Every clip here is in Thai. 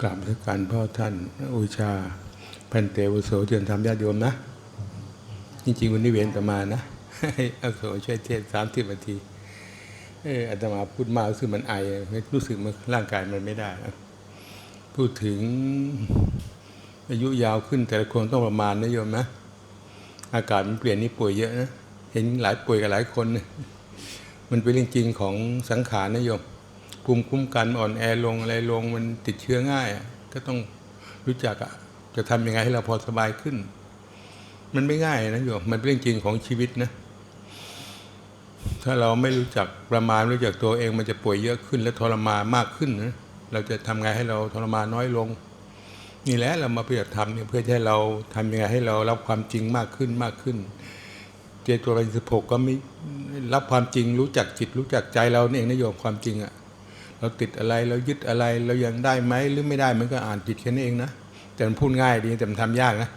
กราบพระการพ่อท่านอุชาพันเตวุโสเจริญธรรมญาติโยมนะ จริงๆวันนี้เวียนตมานะให้อาโสช่วยเทศสามสิบนาทีเอออาตมาพูดมารู้สึกมันไอรู้สึกมันร่างกายมันไม่ได้ พูดถึงอายุยาวขึ้นแต่ละคนต้องประมาณนะโยมนะ อากาศมันเปลี่ยนนี่ป่วยเยอะนะ เห็นหลายป่วยกับหลายคน มันเป็นเรื่องจริงของสังขารนะโยม ภูมิคุ้มกันอ่อนแอลงอะไรลงมันติดเชื้อง่ายอะก็ต้องรู้จักอะจะทำยังไงให้เราพอสบายขึ้น มันไม่ง่ายนะโยมมันเป็นเรื่องจริงของชีวิตนะ ถ้าเราไม่รู้จักประมาณรู้จักตัวเองมันจะป่วยเยอะขึ้น และทรมานมากขึ้นนะเราจะทำไงให้เราทรมานน้อยลง นี่แหละเรามาปฏิบัติธรรมเนี่ยเพื่อให้เราทำยังไงให้เรารับความจริงมากขึ้นมากขึ้นเจตัวเป็นสิบหกก็ไม่รับความจริงรู้จักจิตรู้จักใจเราเนี่ยเองนะโยมความจริงอะ เราติดอะไรเรายึดอะไรเรายังได้ไหมหรือไม่ได้มันก็อ่านจิตแค่นั้นเองนะแต่มันพูดง่ายดีแต่มันทำยากนะ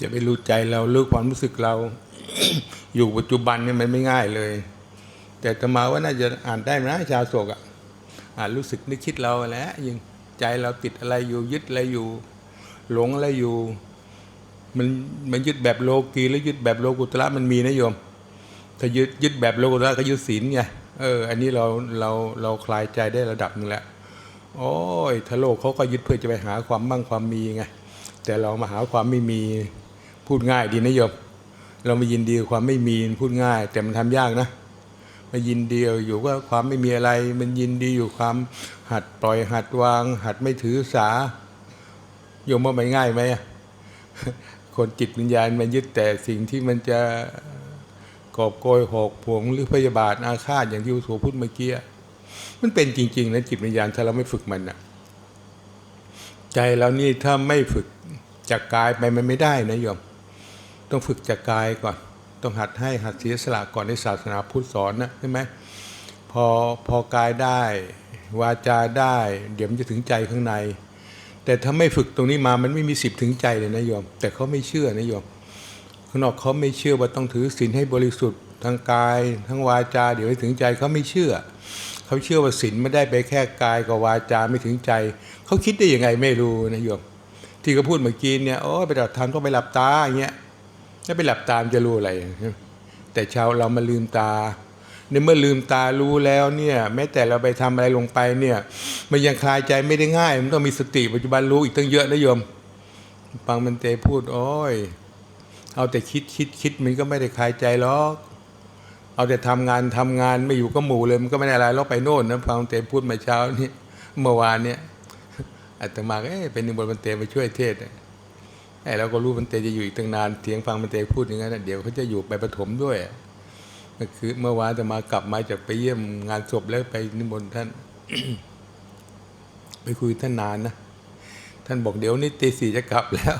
จะไปรู้ใจเรารู้ความรู้สึกเรา อยู่ปัจจุบันเนี่ยมันไม่ง่ายเลย แต่ตมาว่าน่าจะอ่านได้นะชาวโศกอะอ่านรู้สึกนึกคิดเราแหล้วยังใจเราติดอะไรอยู่ ยึดอะไรอยู่ หลงอะไรอยู่ มันมันยึดแบบโลกีหรือยึดแบบโลกุตระมันมีนะโยม ถ้ายึดยึดแบบโลกุตระก็ยึดศีลไง เออ อันนี้เราเราเราคลายใจได้ระดับหนึงแล้วโอ้ยถ้าโลกเขาก็ยึดเพื่อจะไปหาความมั่งความมีไงแต่เรามาหาความไม่มีพูดง่ายดีนะโยมเรามายินดีความไม่มีพูดง่าย แต่มันทำยากนะมายินดีอยู่ว่าความไม่มีอะไร มันยินดีอยู่ความหัดปล่อยหัดวาง หัดไม่ถือสาโยมว่ามันง่ายไหมอะคนจิตวิญญาณมันยึดแต่สิ่งที่มันจะ กอบโกยหอกผวงหรือพยาบาทอาฆาตอย่างที่อุโสพูดเมื่อกี้มันเป็นจริง ๆ นะจิตวิญญาณถ้าเราไม่ฝึกมันอะใจเรานี่ถ้าไม่ฝึกจากกายไปมันไม่ได้นะโยม ต้องฝึกจากกายก่อน ต้องหัดให้หัดเสียสละก่อนในศาสนาพุทธสอนนะใช่ไหมพอพอกายได้ วาจาได้ เดี๋ยวมันจะถึงใจข้างใน แต่ถ้าไม่ฝึกตรงนี้มามันไม่มีสิทธิ์ถึงใจเลยนะโยม แต่เขาไม่เชื่อนะโยมางนอกเขาไม่เชื่อว่าต้องถือศีลให้บริสุทธิ์ทั้งกาย ทั้งวาจา เดี๋ยวให้ถึงใจเขาไม่เชื่อ เขาเชื่อว่าศีลไม่ได้ไปแค่กายกับวาจาไม่ถึงใจ เขาคิดได้ยังไงไม่รู้นะโยมที่เขาพูดเมื่อกี้เนี่ยโอ้ไปดับทานต้องไปหลับตาอย่างเงี้ยถ้าไปหลับตามจะรู้อะไร แต่ชาวเรามาลืมตาในเมื่อลืมตารู้แล้วเนี่ยแม้แต่เราไปทำอะไรลงไปเนี่ยมันยังคลายใจไม่ได้ง่าย มันต้องมีสติปัจจุบันรู้อีกตั้งเยอะนะโยมฟังมันเตพูดโอ้ย เอาแต่คิดคิดคิดมันก็ไม่ได้คลายใจหรอกเอาแต่ทำงานทำงานไม่อยู่ก็หมู่เลยมันก็ไม่ได้อะไรเราไปโน่นนะฟังเตพูดเมื่อเช้านี่เมื่อวานเนี่ยอาตมาเอ๊ะเป็นนิมนต์มันเตมาช่วยเทศไอ้เราก็รู้มันเตจะอยู่อีกตั้งนานเถียงฟังมันเตพูดอย่างนั้นเดี๋ยวเขาจะอยู่ไปปฐมด้วยก็คือเมื่อวานจะมากลับมาจากไปเยี่ยมงานศพแล้วไปนิมนต์ท่าน ไปคุยท่านนานนะท่านบอกเดี๋ยวนี้ตีสี่จะกลับแล้ว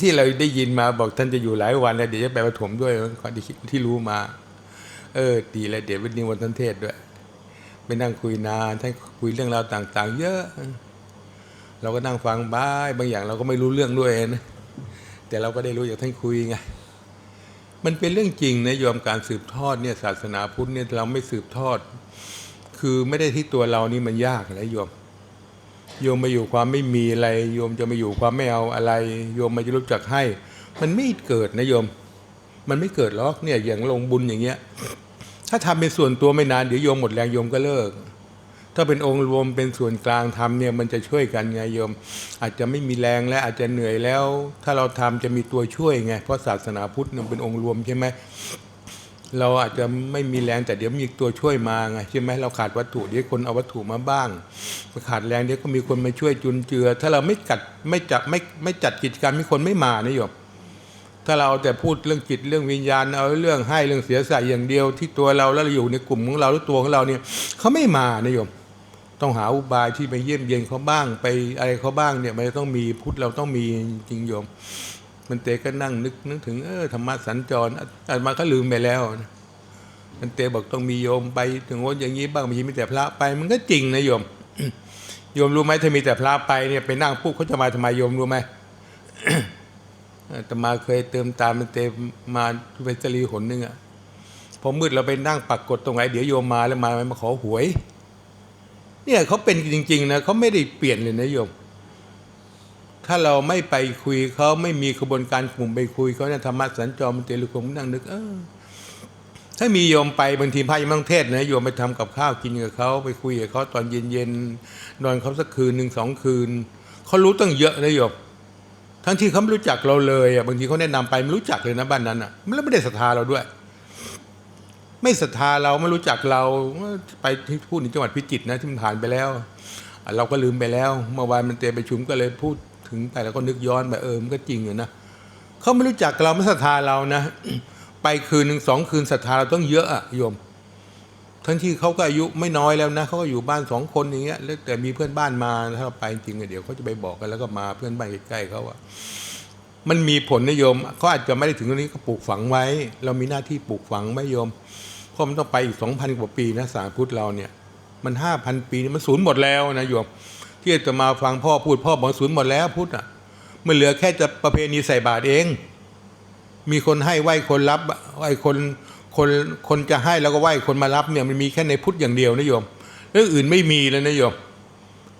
ที่เราได้ยินมาบอกท่านจะอยู่หลายวันแล้วเดี๋ยวจะไปปฐมด้วยความที่ที่รู้มา เออ ดีแล้วเดี๋ยวไปนิมนต์ท่านเทศด้วยไปนั่งคุยนานท่านคุยเรื่องราวต่าง ๆ เยอะ เราก็นั่งฟังบ้ายบางอย่างเราก็ไม่รู้เรื่องด้วยนะแต่เราก็ได้รู้จากท่านคุยไงมันเป็นเรื่องจริงนะโยมการสืบทอดเนี่ยศาสนาพุทธเนี่ยเราไม่สืบทอด คือไม่ได้ที่ตัวเรานี่มันยากนะโยม โยมมาอยู่ความไม่มีอะไร โยมจะมาอยู่ความไม่เอาอะไร โยมมาจะรู้จักให้ มันไม่เกิดนะโยม มันไม่เกิดหรอกเนี่ยอย่างลงบุญอย่างเงี้ย ถ้าทำเป็นส่วนตัวไม่นานเดี๋ยวโยมหมดแรงโยมก็เลิก ถ้าเป็นองค์รวมเป็นส่วนกลางทำเนี่ยมันจะช่วยกันไงโยม อาจจะไม่มีแรงและอาจจะเหนื่อยแล้ว ถ้าเราทำจะมีตัวช่วยไงเพราะศาสนาพุทธเนี่ยเป็นองค์รวมใช่ไหม เราอาจจะไม่มีแรงแต่เดี๋ยวมีตัวช่วยมาไงใช่ไหมเราขาดวัตถุเดี๋ยวคนเอาวัตถุมาบ้างขาดแรงเดี๋ยวก็มีคนมาช่วยจุนเจือ ถ้าเราไม่จัดไม่จัดไม่ไม่จัดกิจกรรมมีคนไม่มานะโยมถ้าเราเอาแต่พูดเรื่องจิตเรื่องวิญญาณเอาเรื่องให้เรื่องเสียสละอย่างเดียวที่ตัวเราแล้วเราอยู่ในกลุ่มของเราหรือตัวของเราเนี่ยเขาไม่มานะโยมต้องหาอุบายที่ไปเยี่ยมเยียนเขาบ้างไปอะไรเขาบ้างเนี่ยมันต้องมีพุทธเราต้องมีจริงโยม มันเตก็นั่งนึกนึกถึงเออธรรมะสัญจรอาตมาก็ลืมไปแล้วนะมันเตบอกต้องมีโยมไป ถึงว่าอย่างนี้บ้างมีมีแต่พระไป มันก็จริงนะโยมโยมรู้ไหมถ้ามีแต่พระไปเนี่ยไปนั่งปุ๊บเขาจะมาทำไมโยมรู้ไหมอาตมาเคยเติมตามมันเตมาเป็นสรีหนหนึ่งอะพอมืดเราไปนั่งปักกดตรงไหนเดี๋ยวโยมมาแล้วมามาขอหวย เนี่ยเขาเป็นจริง ๆ นะเขาไม่ได้เปลี่ยนเลยนะโยม ถ้าเราไม่ไปคุยเขาไม่มีกระบวนการกลุ่มไปคุยเขาเนี่ยธรรมะสัญจรมันเตลุคมนั่งนึกเออถ้ามีโยมไปบางทีพระยังไม่ต้องเทศนะโยมไปทำกับข้าวกินกับเขาไปคุยกับเขาตอนเย็นๆนอนเขาสักคืนหนึ่งสองคืนเขารู้ตั้งเยอะนะโยมทั้งที่เขาไม่รู้จักเราเลยอะบางทีเขาแนะนำไปไม่รู้จักเลยนะบ้านนั้นอะแล้วไม่ได้ศรัทธาเราด้วย ไม่ศรัทธาเราไม่รู้จักเราไปที่พูดในจังหวัดพิจิตรนะที่มันผ่านไปแล้ว เราก็ลืมไปแล้ว เมื่อวานมันเตะไปชุมก็เลยพูด ถึงไปแล้วก็นึกย้อนไปเออมันก็จริงอยู่นะเขาไม่รู้จักเราไม่ศรัทธาเรานะ ไปคืนหนึ่งสองคืนศรัทธาเราต้องเยอะอะโยม ทั้งที่เขาก็อายุไม่น้อยแล้วนะเขาก็อยู่บ้านสองคนอย่างเงี้ยแล้วแต่มีเพื่อนบ้านมาถ้าเราไปจริงเดี๋ยวเขาจะไปบอกกันแล้วก็มาเพื่อนบ้านใกล้ๆเขาอะมันมีผลนะโยมเขาอาจจะไม่ได้ถึงตรงนี้ก็ปลูกฝังไว้ เรามีหน้าที่ปลูกฝังไหมโยมเพราะมันต้องไปอีกสองพันกว่าปีนะสารพุทธเราเนี่ย มันห้าพันปีนี่มันศูนย์หมดแล้วนะโยม ที่จะมาฟังพ่อพูดพ่อบอกศูนย์หมดแล้วพุทธอะมันเหลือแค่จะประเพณีใส่บาตรเอง มีคนให้ไหวคนรับไหวคนคนคนจะให้แล้วก็ไหวคนมารับเนี่ยมันมีแค่ในพุทธอย่างเดียวนะโยมเรื่องอื่นไม่มีเลยนะโยม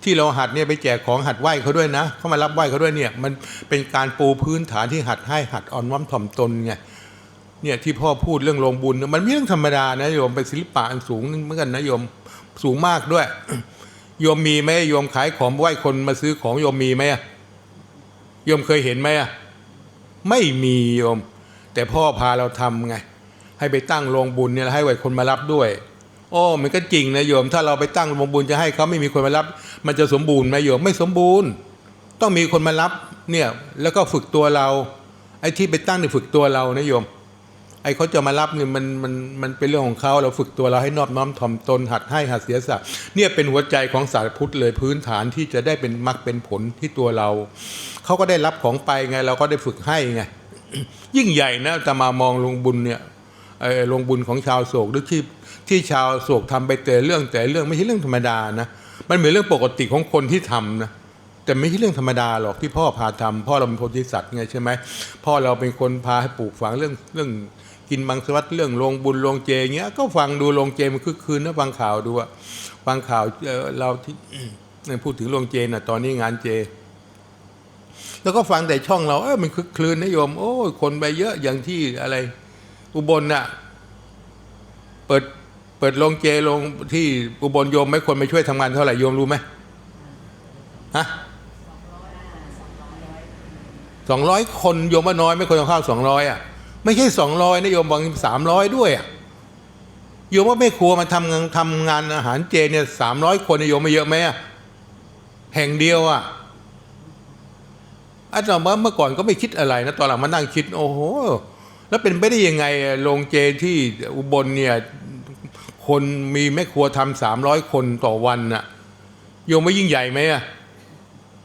ที่เราหัดเนี่ยไปแจกของหัดไหวเขาด้วยนะเขามารับไหวเขาด้วยเนี่ย มันเป็นการปูพื้นฐานที่หัดให้หัดอ่อนน้อมถ่อมตนไงเนี่ยที่พ่อพูดเรื่องลงบุญ มันไม่เรื่องธรรมดานะโยมเป็นศิลปะอันสูงเหมือนกันนะโยมสูงมากด้วย โยมมีไหมโยมขายของไหว้คนมาซื้อของโยมมีไหมอะโยมเคยเห็นไหมไม่มีโยม แต่พ่อพาเราทำไง ให้ไปตั้งโรงบุญเนี่ยให้ไหว้คนมารับด้วยโอ้มันก็จริงนะโยม ถ้าเราไปตั้งโรงบุญจะให้เขาไม่มีคนมารับ มันจะสมบูรณ์ไหมโยมไม่สมบูรณ์ ต้องมีคนมารับเนี่ยแล้วก็ฝึกตัวเราไอ้ที่ไปตั้งเนี่ยฝึกตัวเรานะโยม ไอ้เขาจะมารับเนี่ยมันมันมันเป็นเรื่องของเขาเราฝึกตัวเราให้นอบน้อมถ่อมตนหัดให้หัดเสียสละเนี่ยเป็นหัวใจของศาสตร์พุทธเลยพื้นฐานที่จะได้เป็นมรรคเป็นผลที่ตัวเราเขาก็ได้รับของไปไง เราก็ได้ฝึกให้ไงยิ่งใหญ่นะจะมามองลงบุญเนี่ยเอ่อลงบุญของชาวโศกหรือที่ที่ชาวโศกทำไปแต่เรื่องแต่เรื่องไม่ใช่เรื่องธรรมดานะมันเหมือนเรื่องปกติของคนที่ทำนะแต่ไม่ใช่เรื่องธรรมดาหรอกที่พ่อพาทำพ่อเราเป็นโพธิสัตว์ไงใช่ไหมพ่อเราเป็นคนพาให้ปลูกฝังเรื่องเรื่อง กินมังสวิรัตเรื่องลงบุญลงเจเงี้ยก็ฟังดูลงเจมันคึกคืนนะฟังข่าวดูอะฟังข่าวเราที่พูดถึงลงเจน่ะ ตอนนี้งานเจ แล้วก็ฟังแต่ช่องเราเออมันคึกคืนนะโยม โอ้ยคนไปเยอะอย่างที่อะไร อุบลน่ะ เปิดเปิดโรงเจโรงที่อุบลโยมไม่คนไปช่วยทำงานเท่าไหร่โยมรู้ไหมฮะสองร้อยคนโยมว่าน้อยไม่คนเอาข้าวสองร้อยอะ ไม่ใช่สองร้อยนะโยมบางสามร้อยด้วยอะโยมว่าแม่ครัวมาทำงานทำงานอาหารเจเนี่ยสามร้อยคนนายโยมม่เยอะไหมอะแห่งเดียวอะอาจารย์ว่าเมื่อก่อนก็ไม่คิดอะไรนะตอนหลังมานั่งคิด โอ้โหแล้วเป็นไปได้ยังไงโรงเจที่อุบลเนี่ยคนมีแม่ครัวทำสามร้อยคนต่อวันน่ะโยมไม่ยิ่งใหญ่ไหมอะ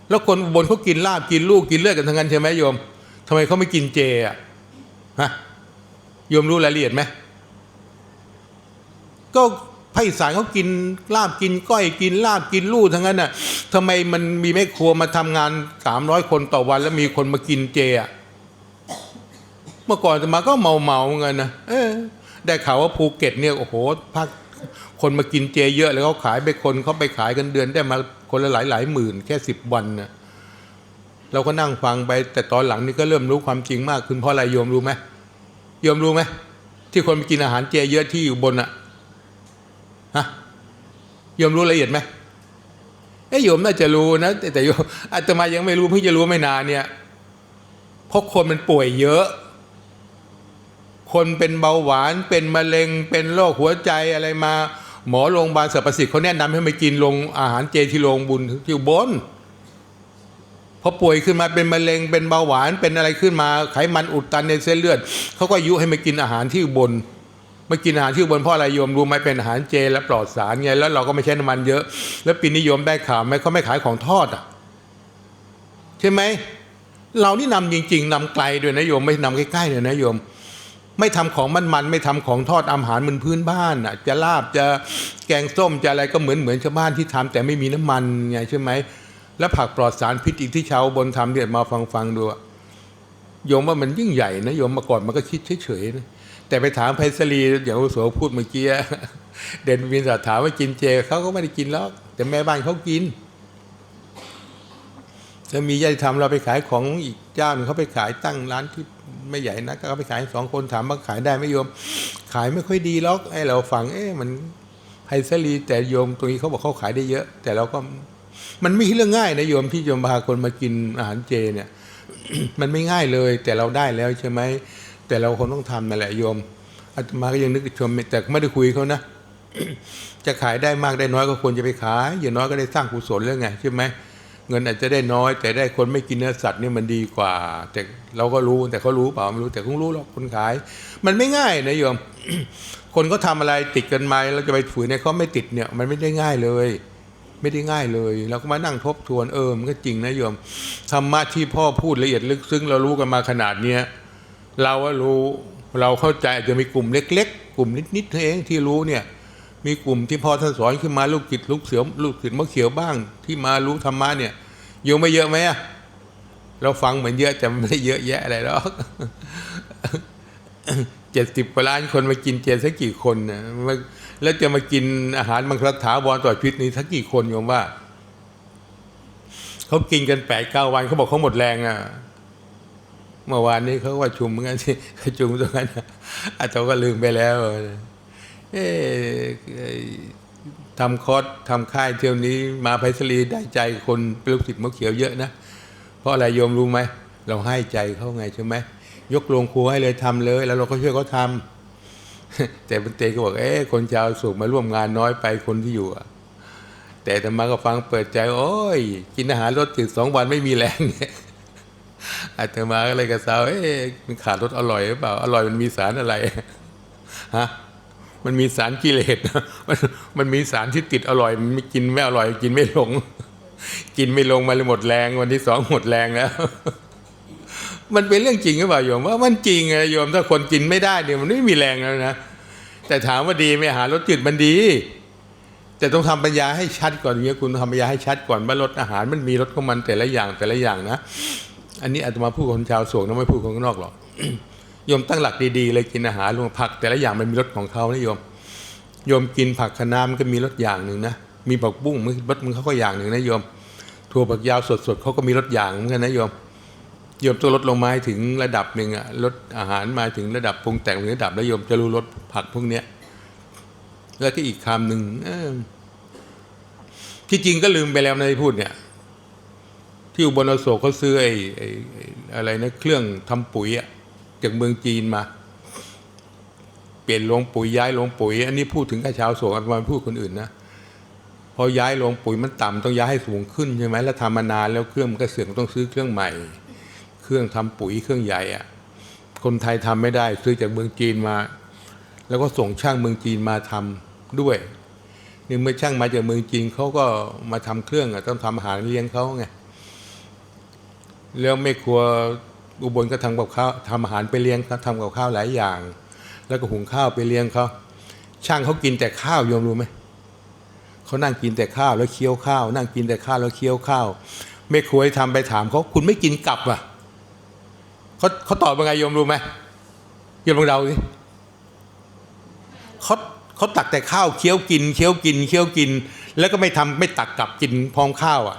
แล้วคนอุบลเขากินลาบกินลูกกินเลือดกันทั้งนั้นใช่ไหมโยมทำไมเขาไม่กินเจอะ ฮะโยมรู้รายละเอียดไหมก็ภาคอีสานเขากินลาบกินก้อยกินลาบกินลูกทั้งนั้นน่ะทำไมมันมีแม่ครัวมาทำงานสามร้อยคนต่อวัน แล้วมีคนมากินเจอะเมื่อก่อนจะมาก็เมาเมาเงินนะเออ ได้ข่าวว่าภูเก็ตเนี่ยโอ้โหภาคคนมากินเจเยอะ แล้วเขาขายไปคนเขาไปขายกันเดือนได้มาคนละหลายหลายหมื่น แค่สิบวันนะ เราก็นั่งฟังไป แต่ตอนหลังนี่ก็เริ่มรู้ความจริงมากขึ้นเพราะอะไรโยมรู้ไหมโยมรู้ไหมที่คนไปกินอาหารเจเยอะที่อยู่บนอะฮะโยมรู้ละเอียดไหมเอ้ยโยมน่าจะรู้นะ แต่แต่โยมอาตมายังไม่รู้เพิ่งจะรู้ไม่นานเนี่ยเพราะคนมันป่วยเยอะ คนเป็นเบาหวานเป็นมะเร็งเป็นโรคหัวใจอะไรมา หมอโรงพยาบาลสรรพสิทธิ์เขาแนะนำให้ไปกินลงอาหารเจที่โรงบุญที่อุบน พอป่วยขึ้นมาเป็นมะเร็งเป็นเบาหวานเป็นอะไรขึ้นมาไขมันอุดตันในเส้นเลือดเขาก็ยุให้มากินอาหารที่บนมากินอาหารที่บนเพราะอะไรโยมรู้ไหมเป็นอาหารเจและปลอดสารไงแล้วเราก็ไม่ใช้น้ำมันเยอะ แล้วปีนี้โยมได้ข่าวไหมเขาไม่ขายของทอดอะใช่ไหมเรานี่นำจริง ๆนำไกลด้วยนะโยมไม่นำใกล้ๆเลยนะโยม ไม่ทำของมันๆไม่ทำของทอดอาหารเหมือนพื้นบ้านอะ จะลาบจะแกงส้มจะอะไรก็เหมือนเหมือนชาวบ้านที่ทำแต่ไม่มีน้ำมันไงใช่ไหม แล้วผักปลอดสารพิษอีกที่ชาวบนทำเนี่ยมาฟังฟังๆดูอะโยมว่ามันยิ่งใหญ่นะโยมมาก่อนมันก็คิดเฉยๆนะแต่ไปถามไพศาลีอย่างอุโสพูดเมื่อกี้เด่นวินสอบถามว่ากินเจเขาก็ไม่ได้กินหรอกแต่แม่บ้านเขากินจะมีญาติธรรมเราไปขายของอีกเจ้าหนึ่งเขาไปขายตั้งร้านที่ไม่ใหญ่นะก็เขาไปขายสองคนถามว่าขายได้ไหมโยม ขายไม่ค่อยดีหรอกไอ้เราฟังเอ๊ะมันไพศาลีแต่โยมตรงนี้เขาบอกเขาขายได้เยอะ แต่เราก็ มันไม่ใช่เรื่องง่ายนะโยมที่โยมพาคนมากินอาหารเจเนี่ย มันไม่ง่ายเลย แต่เราได้แล้วใช่ไหมแต่เราคนต้องทำนั่นแหละโยมอาตมาก็ยังนึกชมแต่ไม่ได้คุยเขานะจะขายได้มากได้น้อยก็ควรจะไปขายอย่างน้อยก็ได้สร้างกุศลแล้วไงใช่ไหมเงินอาจจะได้น้อย แต่ได้คนไม่กินเนื้อสัตว์นี่มันดีกว่า แต่เราก็รู้แต่เขารู้เปล่าไม่รู้แต่คงรู้หรอกคนขาย มันไม่ง่ายนะโยม คนก็ทำอะไรติดกันมาเราจะไปฝืนในเขาไม่ติดเนี่ย มันไม่ได้ง่ายเลย ไม่ได้ง่ายเลยเราก็มานั่งทบทวนเออมันก็จริงนะโยมธรรมะที่พ่อพูดละเอียดลึกซึ้งเรารู้กันมาขนาดเนี้ยเราว่ารู้เราเข้าใจอาจจะมีกลุ่มเล็ก ๆ กลุ่มนิดๆเองที่รู้เนี่ย มีกลุ่มที่พ่อท่านสอนขึ้นมาลูกจิตลูกเสือลูกจิตมะเขียวบ้าง ที่มารู้ธรรมะเนี่ยโยมไม่เยอะไหมอะเราฟังเหมือนเยอะแต่ไม่ได้เยอะแยะอะไรหรอก เจ็ดสิบล้านคนมากินเจสักกี่คนนะแล้วจะมากินอาหารมังคลถาวรต่อชีวิตนี้สักกี่คนโยมว่าเขากินกันแปดเก้าวันเขาบอกเขาหมดแรงอะเมื่อวานนี้เขาว่าชุมเหมือนกันที่ชุมตรงนั้นน่ะอาตมาก็ลืมไปแล้วเอ๊ทำคอร์สทำค่ายเที่ยวนี้ มาไพศาลีได้ใจคนเป็นลูกศิษย์มะเขียวเยอะนะ เพราะอะไรโยมรู้ไหม เราให้ใจเขาไงใช่ไหม ยกโรงครัวให้เลยทำเลย แล้วเราก็ช่วยเขาทำแต่บันเตก็บอกเอ๊ะคนชาวสุขมาร่วมงานน้อยไปคนที่อยู่อะแต่ธรรมาก็ฟังเปิดใจ โอ้ย กินอาหารรสจืดสองวันไม่มีแรงอาตมาก็เลยกระซาวเอ๊ะมันขาดรสอร่อยหรือเปล่า อร่อยมันมีสารอะไรฮะมันมีสารกิเลสมันมันมีสารที่ติดอร่อยมันไม่กินไม่อร่อย กินไม่ลง กินไม่ลงมาเลยหมดแรง วันที่สองหมดแรงแล้ว มันเป็นเรื่องจริงหรือเปล่าโยมว่ามันจริงไงโยมถ้าคนกินไม่ได้เนี่ยมันไม่มีแรงแล้วนะแต่ถามว่าดีไหมหารรสจืดมันดี แต่ต้องทำปัญญาให้ชัดก่อนเนี่ยคุณทำปัญญาให้ชัดก่อนว่ารสอาหารมันมีรสของมันแต่ละอย่างแต่ละอย่างนะ อันนี้อาตมาพูดคนชาวสวงนะไม่พูดคนข้างนอกหรอกโยมตั้งหลักดีๆเลยกินอาหารรวมผัก แต่ละอย่างมันมีรสของเขานะโยมโยมกินผักคะน้ามันก็มีรสอย่างหนึ่งนะมีผักบุ้งมันรสมันเขาก็อย่างหนึ่งนะโยมถั่วผักยาวสดๆเขาก็มีรสอย่างเหมือนกันนะโยม โยมต้องลดลงมาให้ถึงระดับหนึ่งอะลดอาหารมาถึงระดับปรุงแต่งถึงระดับแล้วโยมจะรู้รสผักพวกเนี้ยแล้วก็อีกคำหนึ่งที่จริงก็ลืมไปแล้วนะที่พูดเนี่ย ที่อุบลอโศกเขาซื้อไอ้ไอ้อะไรนะเครื่องทำปุ๋ยอะจากเมืองจีนมา เปลี่ยนโรงปุ๋ยย้ายโรงปุ๋ย อันนี้พูดถึงแค่ชาวโศกอันมาพูดคนอื่นนะพอย้ายโรงปุ๋ยมันต่ำต้องย้ายให้สูงขึ้นใช่ไหมแล้วทำมานานแล้วเครื่องมันก็เสื่อมต้องซื้อเครื่องใหม่ รื่องทำปุ๋ยเครื่องใหญ่อะคนไทยทำไม่ได้ซื้อจากเมืองจีนมา แล้วก็ส่งช่างเมืองจีนมาทำด้วยนี่เมื่อช่างมาจากเมืองจีนเขาก็มาทำเครื่องอะต้องทำอาหารเลี้ยงเขาไงแล้วแม่ครัวอุบลก็ทำกับข้าวทำอาหารไปเลี้ยงเขาทำกับข้าวหลายอย่าง แล้วก็หุงข้าวไปเลี้ยงเขาช่างเขากินแต่ข้าวโยมรู้ไหมเขานั่งกินแต่ข้าวแล้วเคี้ยวข้าว นั่งกินแต่ข้าวแล้วเคี้ยวข้าวแม่ครัวให้ทำไปถามเขาคุณไม่กินกลับอะ เขาเขาตอบว่าไงโยมรู้ไหมโยมลองเดาสิเขาเขาตักแต่ข้าวเคี้ยวกินเคี้ยวกินเคี้ยวกิน แล้วก็ไม่ทำไม่ตักกลับกินพร้อมข้าวอะ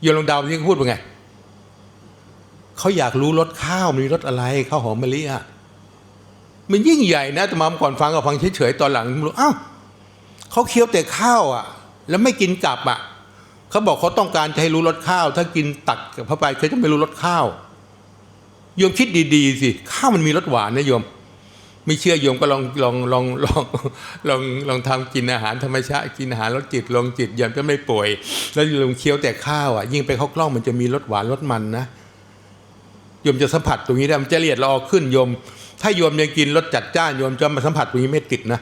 โยนลองเดาที่เขาพูดว่าไงเขาอยากรู้รสข้าวมันมีรสอะไรข้าวหอมมะลิอะมันยิ่งใหญ่นะแต่มาก่อนฟังก็ฟังเฉยๆตอนหลังรู้อ้าวเขาเคี้ยวแต่ข้าวอะ แล้วไม่กินกลับอะ เขาบอกเขาต้องการจะให้รู้รสข้าว ถ้ากินตักเข้าไปเขาจะไม่รู้รสข้าวโยมคิดดีๆสิข้าวมันมีรสหวานนะโยม ไม่เชื่อโยมก็ลองลองลองลองลองลองทำกินอาหารธรรมชาติกินอาหารรสจิตลองจิตโยมจะไม่ป่วย แล้วโยมเคี้ยวแต่ข้าวอะ ยิ่งไปเข้ากล้องมันจะมีรสหวานรสมันนะโยมจะสัมผัสตรงนี้ได้มันจะละเอียดละออขึ้นโยม ถ้าโยมยังกินรสจัดจ้านโยมจะมาสัมผัสตรงนี้ไม่ติดนะ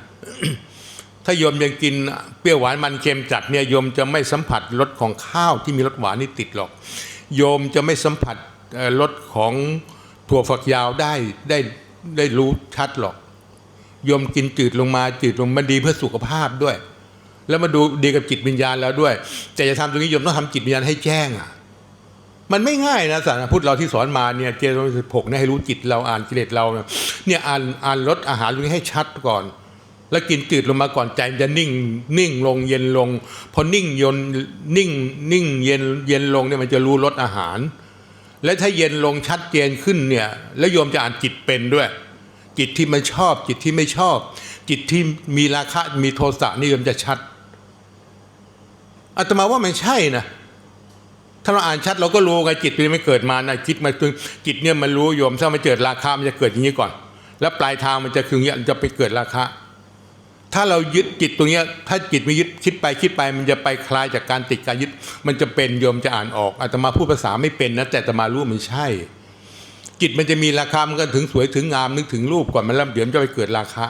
ถ้าโยมยังกินเปรี้ยวหวานมันเค็มจัดเนี่ยโยมจะไม่สัมผัสรสของข้าวที่มีรสหวานนี่ติดหรอก โยมจะไม่สัมผัสรสของถั่วฝักยาวได้ได้ได้รู้ชัดหรอก โยมกินจืดลงมาจืดลงมันดีเพื่อสุขภาพด้วย แล้วมาดูดีกับจิตวิญญาณแล้วด้วย แต่จะทำตรงนี้โยมต้องทำจิตวิญญาณให้แจ้งอะมันไม่ง่ายนะสารพุทธเราที่สอนมาเนี่ยเจโรสิบหกเนี่ยให้รู้จิตเราอ่านกิเลสเราเนี่ยเนี่ยอ่านอ่านลดอาหารตรงนี้ให้ชัดก่อน แล้วกินจืดลงมาก่อนใจมันจะนิ่งนิ่งลงเย็นลงพอนิ่งยนนิ่งนิ่งเย็นเย็นลงเนี่ยมันจะรู้ลดอาหาร และถ้าเย็นลงชัดเจนขึ้นเนี่ยแล้วโยมจะอ่านจิตเป็นด้วย จิตที่มันชอบ จิตที่ไม่ชอบ จิตที่มีราคะมีโทสะนี่โยมจะชัดอาตมาว่ามันใช่นะถ้าเราอ่านชัดเราก็รู้ไงจิตมันไม่เกิดมานะจิตมันจิตเนี่ยมันรู้โยมถ้ามันเกิดราคามันจะเกิดอย่างนี้ก่อน แล้วปลายทางมันจะคืออย่างเงี้ยจะไปเกิดราคา ถ้าเรายึดจิตตรงนี้ถ้าจิตไม่ยึดคิดไปคิดไป มันจะไปคลายจากการติดการยึด มันจะเป็นโยมจะอ่านออกอาตมาพูดภาษาไม่เป็นนะแต่อาตมารู้มันใช่ จิตมันจะมีราคามันก็ถึงสวยถึงงามนึกถึงรูปก่อนมันแล้วเดี๋ยวมันจะไปเกิดราคะ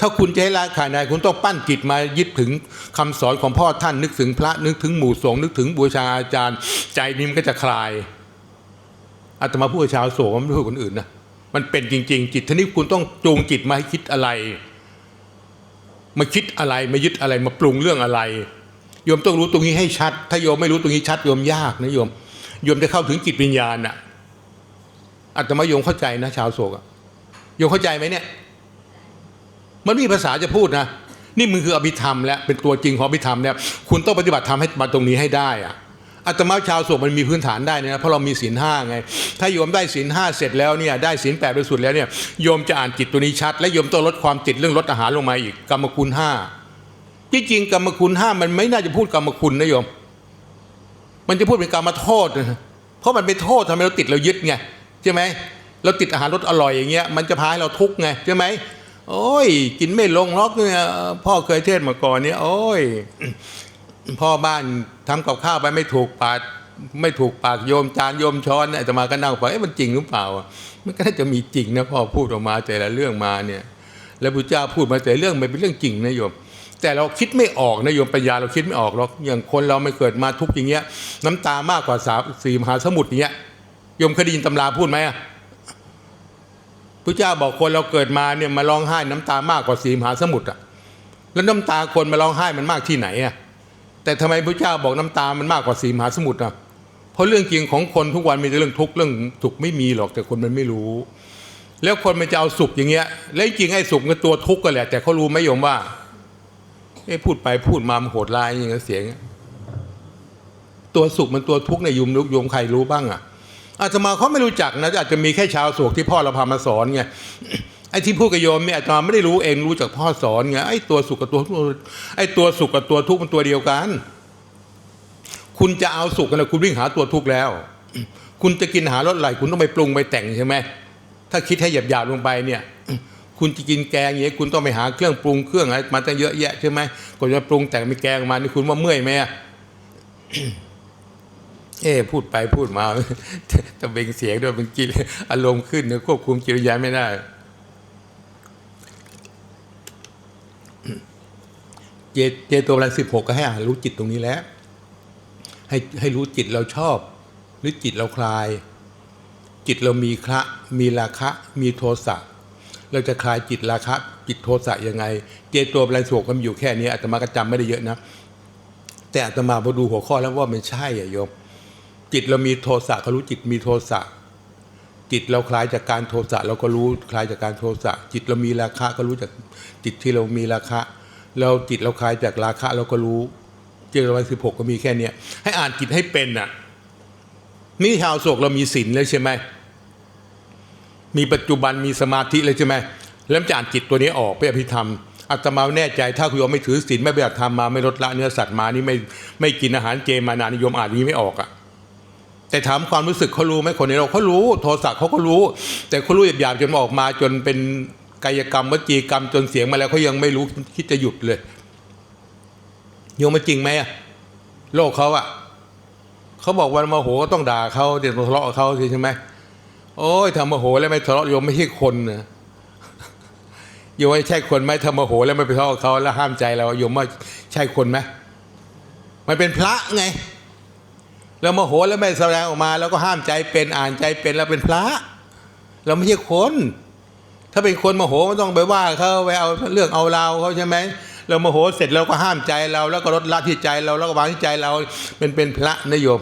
ถ้าคุณจะให้ราคาใดคุณต้องปั้นจิตมายึดถึงคำสอนของพ่อท่านนึกถึงพระนึกถึงหมู่สงฆ์นึกถึงบูชาอาจารย์ ใจนี้มันก็จะคลายอาตมาพูดชาวโสมไม่พูดคนอื่นนะมันเป็นจริง ๆ จิตทีนี้คุณต้องจูงจิตมาให้คิดอะไร มาคิดอะไรมายึดอะไรมาปรุงเรื่องอะไรโยมต้องรู้ตรงนี้ให้ชัด ถ้าโยมไม่รู้ตรงนี้ชัดโยมยากนะโยมโยมจะเข้าถึงจิตวิญญาณน่ะอาตมาโยมเข้าใจนะ ชาวโศกอะโยมเข้าใจไหมเนี่ยมันไม่มีภาษาจะพูดนะ นี่มันคืออภิธรรมแล้วเป็นตัวจริงของอภิธรรมเนี่ยคุณต้องปฏิบัติธรรมให้มาตรงนี้ให้ได้อะ อาตมาชาวโศกมันมีพื้นฐานได้นะเพราะเรามีศีลห้าไง ถ้าโยมได้ศีลห้าเสร็จแล้วเนี่ยได้ศีลแปดบริสุทธิ์แล้วเนี่ยโยมจะอ่านจิตตัวนี้ชัด และโยมต้องลดความติดเรื่องลดอาหารลงมาอีกกรรมคุณห้าที่จริงกรรมคุณห้ามันไม่น่าจะพูดกรรมคุณนะโยม มันจะพูดเป็นกรรมโทษเพราะมันเป็นโทษทำให้เราติดเรายึดไงใช่ไหมเราติดอาหารรสอร่อยอย่างเงี้ยมันจะพาให้เราทุกข์ไงใช่ไหมโอ้ย กินไม่ลงล็อกเนี่ยพ่อเคยเทศมาก่อนเนี่ยโอ้ย พ่อบ้านทำกับข้าวไปไม่ถูกปากไม่ถูกปากโยมจานโยมช้อนเนี่ยแต่มาก็นั่งฟังเอ๊ะมันจริงหรือเปล่าอะมันก็น่าจะมีจริงนะพ่อพูดออกมาแต่ละเรื่องมาเนี่ย แล้วพระเจ้าพูดมาแต่เรื่องมันเป็นเรื่องจริงนะโยม แต่เราคิดไม่ออกนะโยมปัญญาเราคิดไม่ออกหรอกอย่างคนเราไม่เกิดมาทุกอย่างเงี้ย น้ำตามากกว่าสามสี่มหาสมุทรเงี้ยโยมเคยได้ยินตำราพูดไหมอะพระเจ้าบอกคนเราเกิดมาเนี่ยมาร้องไห้น้ำตามากกว่าสีมหาสมุทรอะ แล้วน้ำตาคนมาร้องไห้มันมากที่ไหนอะ แต่ทำไมพระเจ้าบอกน้ำตามันมากกว่าสีมหาสมุทรอะเพราะเรื่องจริงของคนทุกวันมีแต่เรื่องทุกข์เรื่องสุขไม่มีหรอกแต่คนมันไม่รู้ แล้วคนมันจะเอาสุขอย่างเงี้ย แล้วจริงไอ้สุขมันตัวทุกข์กันแหละ แต่เขารู้ไหมโยมว่าเอ้พูดไปพูดมามันโหดร้ายอย่างเงี้ยเสียง ตัวสุขมันตัวทุกข์เนี่ยโยมรู้โยมใครรู้บ้างอะอาตมาเขาไม่รู้จักนะอาจจะมีแค่ชาวโศกที่พ่อเราพามาสอนไง ไอ้ที่พูดกับโยมเนี่ยอาตมาไม่ได้รู้เองรู้จากพ่อสอนไงไอ้ตัวสุขกับตัวทุกข์ไอ้ตัวสุขกับตัวทุกข์มันตัวเดียวกัน คุณจะเอาสุขกันนะคุณวิ่งหาตัวทุกข์แล้ว คุณจะกินหารสไหลคุณต้องไปปรุงไปแต่งใช่ไหมถ้าคิดให้หยาบๆลงไปเนี่ยคุณจะกินแกงอย่างเงี้คุณต้องไปหาเครื่องปรุงเครื่องอะไรมาตั้งเยอะแยะใช่ไหมกว่าจะปรุงแต่งมีแกงออกมานี่คุณว่าเมื่อยไหมเอ้พูดไปพูดมาตะเบงเสียงด้วยมันกินอารมณ์ขึ้นเนี่ยควบคุมจิตวิญญาไม่ได้ เจเจตัวแรันสิบหกก็ให้อ่านรู้จิตตรงนี้แล้ว ให้ให้รู้จิตเราชอบ หรือจิตเราคลาย จิตเรามีคระมีราคะ มีโทสะเราจะคลายจิตราคะจิตโทสะยังไง เจตัวแรันสิบหกก็มีอยู่แค่นี้อาตมาก็จำไม่ได้เยอะนะ แต่อาตมาพอดูหัวข้อแล้วว่ามันใช่อะโยมจิตเรามีโทสะก็รู้จิตมีโทสะจิตเราคลายจากการโทสะเราก็รู้คลายจากการโทสะจิตเรามีราคะก็รู้จากจิตที่เรามีราคะ เราจิตเราคลายจากราคะเราก็รู้เจตวันสิบหกก็มีแค่เนี้ยให้อ่านจิตให้เป็นน่ะนี่ชาวโศกเรามีศีลแล้วใช่ไหมมีปัจจุบันมีสมาธิเลยใช่ไหมแล้วจะอ่านจิตตัวนี้ออกไปอภิธรรมอาตมาแน่ใจถ้าคุณโยมไม่ถือศีลไม่ปฏิบัติธรรมมาไม่ลดละเนื้อสัตว์มานี่ไม่ไม่กินอาหารเจมานานนิยมอ่านนี้ไม่ออกอะแต่ถามความรู้สึกเขารู้ไหมคนในเราเขารู้ โทรศัพท์เขาก็รู้ แต่เขารู้หยาบๆจนออกมาจนเป็น กายกรรมวจีกรรมจนเสียงมาแล้วเขายังไม่รู้คิดจะหยุดเลยโยมมันจริงไหมอะโลกเขาอะเขาบอกว่าโมโหก็ต้องด่าเขาเดี๋ยวทะเลาะเขาสิใช่ไหมโอ้ยทำโมโหแล้วไม่ทะเลาะโยมไม่ใช่คนนะโยมไม่ใช่คนไหมทำโมโหแล้วไม่ไปทะเลาะเขาแล้วห้ามใจเราโยมว่าใช่คนไหมมันเป็นพระไงแล้วโมโหแล้วไม่แสดงออกมา แล้วก็ห้ามใจเป็นอ่านใจเป็นแล้วเป็นพระ เราไม่ใช่คน ถ้าเป็นคนโมโหมันต้องไปว่าเขาไปเอาเรื่องเอาเราเขาใช่ไหมเราโมโหเสร็จเราก็ห้ามใจเรา แล้วก็ลดละที่ใจเราแล้วก็วางที่ใจเราเป็นเป็นพระนะโยม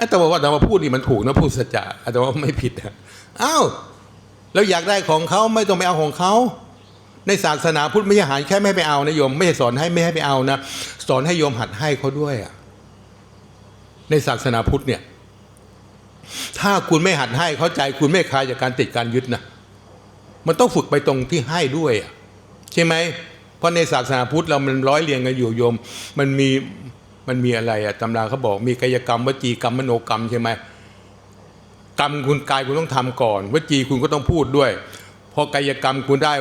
อาตมาว่าอาตมาพูดนี่มันถูกนะพูดสัจจะอาตมาว่าไม่ผิดนะอ้าวแล้วอยากได้ของเขาไม่ต้องไปเอาของเขาในศาสนาพุทธไม่ใช่หารแค่ไม่ให้ไปเอานะโยม ไม่สอนให้ไม่ให้ไปเอานะสอนให้โยมหัดให้เขาด้วยอะในศาสนาพุทธเนี่ย ถ้าคุณไม่หัดให้เข้าใจคุณไม่คลายจากการติดการยึดนะ มันต้องฝึกไปตรงที่ให้ด้วยใช่ไหมเพราะในศาสนาพุทธเรามันร้อยเรียงกันอยู่โยม มันมีมันมีอะไรอะตำราเขาบอกมีกายกรรมวจีกรรมมโนกรรมใช่ไหมกรรมคุณกายคุณต้องทำก่อนวจีคุณก็ต้องพูดด้วยพอกายกรรมคุณได้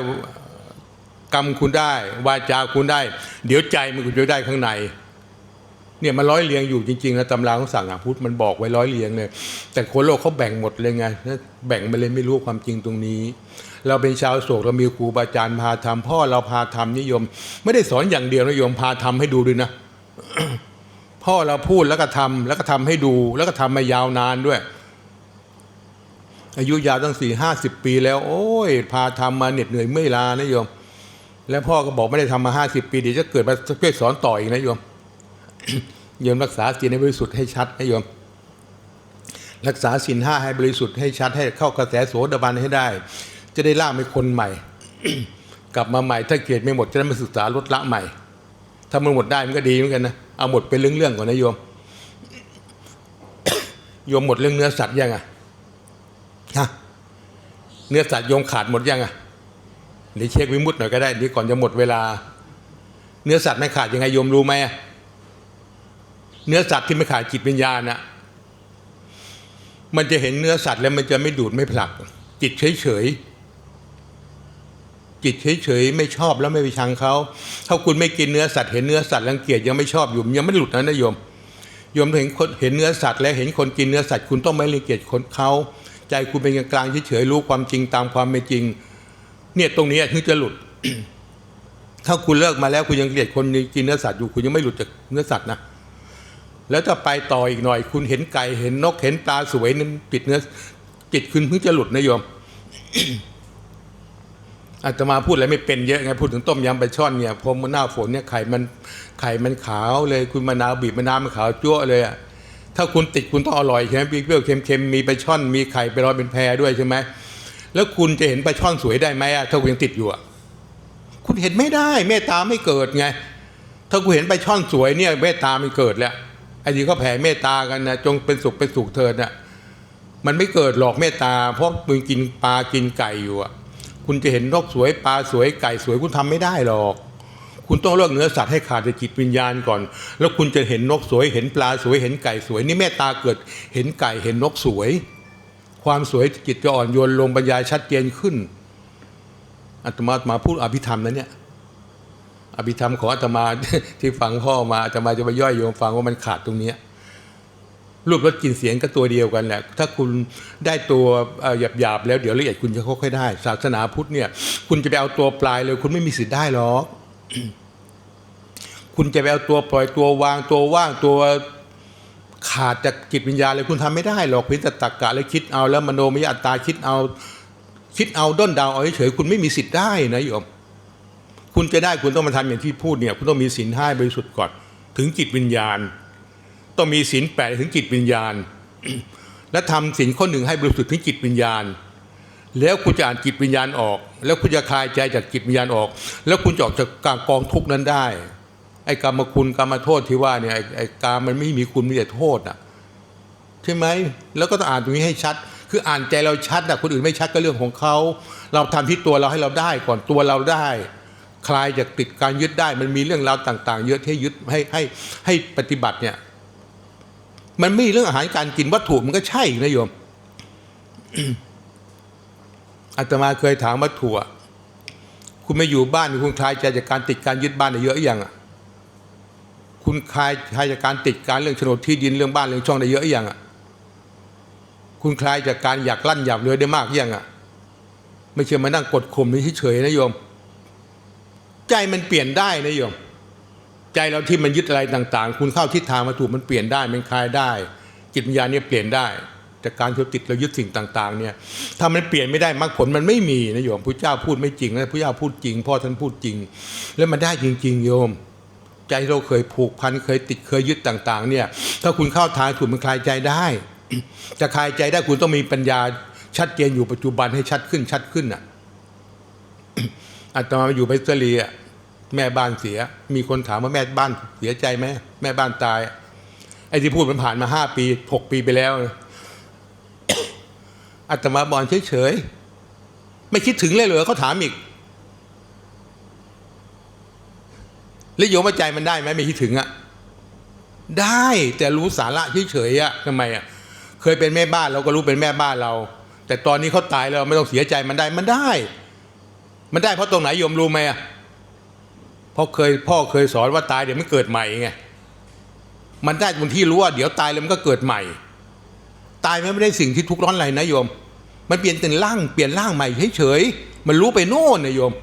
กรรมคุณได้ วาจาคุณได้ เดี๋ยวใจมันคุณจะได้ข้างใน เนี่ยมันร้อยเรียงอยู่จริงๆนะตำราของสั่งอะพุทธมันบอกไว้ร้อยเรียงเลยแต่คนโลกเขาแบ่งหมดเลยไงแบ่งไปเลยไม่รู้ความจริงตรงนี้ เราเป็นชาวโศกเรามีครูบาอาจารย์พาทำพ่อเราพาทำนิยม ไม่ได้สอนอย่างเดียวนะโยมพาทำให้ดูด้วยนะพ่อเราพูดแล้วก็ทำแล้วก็ทำให้ดู แล้วก็ทำมายาวนานด้วย อายุยาวตั้งสี่ห้าสิบปีแล้ว โอ้ย พาทำมาเหน็ดเหนื่อยเมื่อยล้านะโยม แล้วพ่อก็บอกไม่ได้ทำมาห้าสิบปีเดี๋ยวจะเกิดมาช่วยสอนต่ออีกนะโยมโยมรักษาศีลให้บริสุทธิ์ให้ชัดนะโยม รักษาศีลห้าให้บริสุทธิ์ให้ชัดให้เข้ากระแสโสดาบันให้ได้ จะได้ล่างเป็นคนใหม่ กลับมาใหม่ถ้าเกียรติไม่หมดจะได้มาศึกษาลดละใหม่ ถ้ามันหมดได้มันก็ดีเหมือนกันนะเอาหมดเป็นเรื่องๆก่อนนะโยมโยมหมดเรื่องเนื้อสัตว์ยังอะฮะเนื้อสัตว์โยมขาดหมดยังอะเดี๋ยวเช็ควิมุตต์หน่อยก็ได้เดี๋ยวก่อนจะหมดเวลา เนื้อสัตว์ไม่ขาดยังไงโยมรู้ไหมเนื้อสัตว์ที่ไม่ขาดจิตวิญญาณนะมันจะเห็นเนื้อสัตว์แล้วมันจะไม่ดูดไม่ผลักจิตเฉยๆ จิตเฉยๆไม่ชอบแล้วไม่ไปชังเขาถ้าคุณไม่กินเนื้อสัตว์เห็นเนื้อสัตว์รังเกียจยังไม่ชอบอยู่ยังไม่หลุดนะนะโยมโยมเห็นคนเห็นเนื้อสัตว์และเห็นคนกินเนื้อสัตว์คุณต้องไม่รังเกียจคนเขาใจคุณเป็นกลางๆเฉยๆรู้ความจริงตามความเป็นจริง เนี่ยตรงนี้ถึงจะหลุด ถ้าคุณเลิกมาแล้วคุณยังเกลียดคนกินเนื้อสัตว์อยู่คุณยังไม่หลุดจากเนื้อสัตว์นะแล้วถ้าไปต่ออีกหน่อย คุณเห็นไก่เห็นนกเห็นปลาสวยนั้นจิตเนื้อจิตคุณเพิ่งจะหลุดนะโยม อาตมาพูดอะไรไม่เป็นเยอะไงพูดถึงต้มยำปลาช่อนเนี่ยพอมันหน้าฝนเนี่ยไข่มันไข่มันขาวเลยคุณมะนาวบีบมะนาวมันขาวจั่วเลยอะถ้าคุณติดคุณต้องอร่อยใช่ไหมเปรี้ยวเค็มๆมีปลาช่อนมีไข่ไปลอยเป็นแพรด้วยใช่ไหมแล้วคุณจะเห็นปลาช่อนสวยได้ไหมอะถ้าคุณยังติดอยู่อะคุณเห็นไม่ได้เมตตาไม่เกิดไง ถ้ากูเห็นไปลาช่อนสวยเนี่ยเมตตามันเกิดแล้วไอ้ที่เขาแผ่เมตตากันนะจงเป็นสุขเป็นสุขเถิดน่ะมันไม่เกิดหรอกเมตตาเพราะมึงกินปลากินไก่อยู่อะ คุณจะเห็นนกสวยปลาสวยไก่สวยคุณทำไม่ได้หรอก คุณต้องเลิกเนื้อสัตว์ให้ขาดจากจิตวิญญาณก่อน แล้วคุณจะเห็นนกสวย เห็นปลาสวยเห็นไก่สวย นี่เมตตาเกิดเห็นไก่เห็นนกสวย ความสวยจิตจะอ่อนโยนลงปัญญาชัดเจนขึ้นอาตมามาพูดอภิธรรมนะเนี่ยอภิธรรมของอาตมาที่ฟังพ่อมาอาตมาจะมาย่อยโยมฟังว่ามันขาดตรงเนี้ย รูปรสกลิ่นเสียงก็ตัวเดียวกันแหละถ้าคุณได้ตัวหยาบๆแล้วเดี๋ยวละเอียดคุณจะค่อยๆได้ ศาสนาพุทธเนี่ย คุณจะไปเอาตัวปลายเลย คุณไม่มีสิทธิ์ได้หรอกคุณจะไปเอาตัวปล่อยตัววางตัวว่างตัวขาดจากจิตวิญญาณเลยคุณทำไม่ได้หรอกเพียงแต่ตักกะแล้วคิดเอาแล้วมโนมยอัตตาคิดเอา คิดเอาด้นดาวเอาเฉยๆคุณไม่มีสิทธิ์ได้นะโยมคุณจะได้คุณต้องมาทำอย่างที่พูดเนี่ย คุณต้องมีศีลห้าบริสุทธิ์ก่อนถึงจิตวิญญาณ ต้องมีศีลแปดถึงจิตวิญญาณ และทำศีลข้อหนึ่งให้บริสุทธิ์ถึงจิตวิญญาณ แล้วคุณจะอ่านจิตวิญญาณออก แล้วคุณจะคลายใจจากจิตวิญญาณออก แล้วคุณจะออกจากกางกองทุกนั้นได้ไอ้กรรมคุณกรรมโทษที่ว่าเนี่ยไอ้ไอ้กรรมมันไม่มีคุณมีแต่โทษอะใช่ไหมแล้วก็ต้องอ่านตรงนี้ให้ชัด คืออ่านใจเราชัดอะคนอื่นไม่ชัดก็เรื่องของเขา เราทำที่ตัวเราให้เราได้ก่อนตัวเราได้ คลายจากติดการยึดได้มันมีเรื่องราวต่าง ๆ เยอะที่ให้ยึดให้ให้ให้ปฏิบัติเนี่ย มันไม่มีเรื่องอาหารการกินวัตถุมันก็ใช่นะโยมอาตมาเคยถามวัตถุคุณไม่อยู่บ้านคุณคลายใจจากการติดการยึดบ้านเยอะอย่างอะคุณคลายคลายจากการติดการเรื่องโฉนดที่ดินเรื่องบ้านเรื่องช่องได้เยอะอย่างอะคุณคลายจากการอยากลั่นอยากรวยได้มากอย่างอะ ไม่เชื่อมานั่งกดข่มนี่เฉยๆนะโยม ใจมันเปลี่ยนได้นะโยม ใจเราที่มันยึดอะไรต่างๆ คุณเข้าทิศทางมาถูกมันเปลี่ยนได้มันคลายได้ จิตวิญญาณเนี่ยเปลี่ยนได้จากการที่ติดเรายึดสิ่งต่าง ๆ เนี่ยถ้ามันเปลี่ยนไม่ได้มรรคผลมันไม่มีนะโยมพระเจ้าพูดไม่จริงนะพระเจ้าพูดจริงพ่อท่านพูดจริง แล้วมันได้จริง ๆ โยม ใจเราเคยผูกพันเคยติดเคยยึดต่าง ๆ เนี่ย ถ้าคุณเข้าทางถูกมันคลายใจได้ จะคลายใจได้คุณต้องมีปัญญาชัดเจนอยู่ปัจจุบันให้ชัดขึ้นชัดขึ้นอะอาตมาอยู่ไปสลีอะ แม่บ้านเสีย มีคนถามว่าแม่บ้านเสียใจไหมแม่บ้านตาย ไอ้ที่พูดมันผ่านมาห้าปีหกปีไปแล้วอาตมาบอลเฉยๆไม่คิดถึงเลยเหรอเขาถามอีกแล้วโยมว่าใจมันได้ไหมไม่คิดถึงอะได้แต่รู้สาระเฉยๆอะทำไมอะเคยเป็นแม่บ้านเราก็รู้เป็นแม่บ้านเรา แต่ตอนนี้เขาตายแล้วไม่ต้องเสียใจมันได้มันได้ มันได้เพราะตรงไหนโยมรู้ไหมอะ เพราะเคยพ่อเคยสอนว่าตายเดี๋ยวมันเกิดใหม่ไงมันได้บางที่รู้ว่าเดี๋ยวตายแล้วมันก็เกิดใหม่ ตายมันไม่ได้สิ่งที่ทุกข์ร้อนอะไรนะโยม มันเปลี่ยนเป็นร่างเปลี่ยนร่างใหม่เฉยๆมันรู้ไปโน่นนะโยม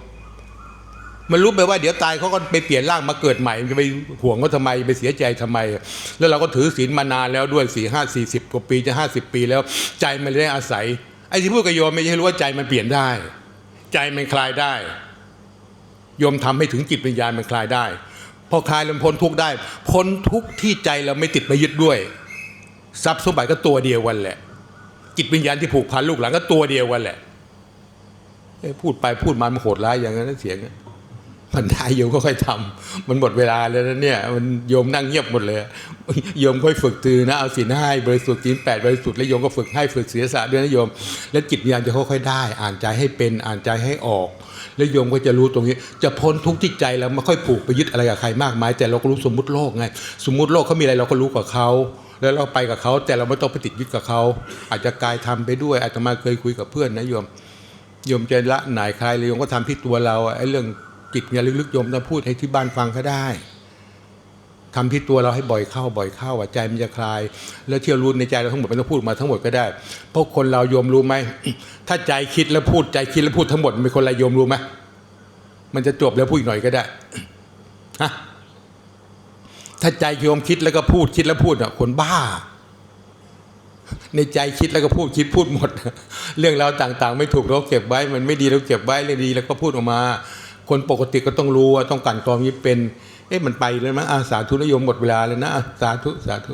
มันรู้ไปว่าเดี๋ยวตายเขาก็ไปเปลี่ยนร่างมาเกิดใหม่จะไปห่วงเขาทำไมไปเสียใจทำไม แล้วเราก็ถือศีลมานานแล้วด้วยสี่ห้าสี่สิบกว่าปีจะห้าสิบปีแล้ว ใจมันได้อาศัยไอ้ที่พูดกับโยมไม่ใช่รู้ว่าใจมันเปลี่ยนได้ ใจมันคลายได้ ยมทำให้ถึงจิตวิญญาณมันคลายได้ พอคลายแล้วพ้นทุกได้ พ้นทุกที่ใจเราไม่ติดไปยึดด้วย ทรัพย์สมบัติก็ตัวเดียวกันแหละ จิตวิญญาณที่ผูกพันลูกหลานก็ตัวเดียวกันแหละพูดไปพูดมามันโหดร้ายอย่างนั้นเสียงมันได้โยมก็ค่อยทำมันหมดเวลาแล้วนะเนี่ย มันโยมนั่งเงียบหมดเลยโยมค่อยฝึกตือนะเอาศีลให้บริสุทธิ์ศีลแปดบริสุทธิ์แล้วโยมก็ฝึกให้ฝึกเสียสละด้วยนะโยม แล้วจิตวิญญาณจะค่อยๆได้ อ่านใจให้เป็นอ่านใจให้ออก แล้วโยมก็จะรู้ตรงนี้ จะพ้นทุกข์ที่ใจแล้วไม่ค่อยผูกไปยึดอะไรกับใครมากมาย แต่เราก็รู้สมมุติโลกไงสมมุติโลกเขามีอะไรเราก็รู้กับเขาแล้วเราไปกับเขาแต่เราไม่ต้องไปติดยึดกับเขาอาจจะกายทำไปด้วยอาจจะมาเคยคุยกับเพื่อนนะโยมโยมจะละหน่ายคลายเลยโยมก็ทำที่ตัวเราไอ้เรื่องจิตเนี่ยลึกๆโยมจะพูดให้ที่บ้านฟังก็ได้ ทำที่ตัวเราให้บ่อยเข้าบ่อยเข้าอะใจมันจะคลาย แล้วเชื่อรู้ในใจเราทั้งหมดไม่ต้องพูดมาทั้งหมดก็ได้เพราะคนเราโยมรู้ไหมถ้าใจคิดแล้วพูดใจคิดแล้วพูดทั้งหมดมันเป็นคนไรโยมรู้ไหมมันจะจบแล้วพูดอีกหน่อยก็ได้ฮะถ้าใจโยมคิดแล้วก็พูดคิดแล้วพูดอะคนบ้า ในใจคิดแล้วก็พูดคิดพูดหมด เรื่องราวต่าง ๆ ไม่ถูกเราเก็บไว้ มันไม่ดีเราเก็บไว้เรื่องดีแล้วก็พูดออกมา คนปกติก็ต้องรู้ว่าต้องกันกรองนี้เป็น เอ๊ะมันไปเลยมั้งอาสาธุนิยมหมดเวลาเลยนะ สาธุ สาธุ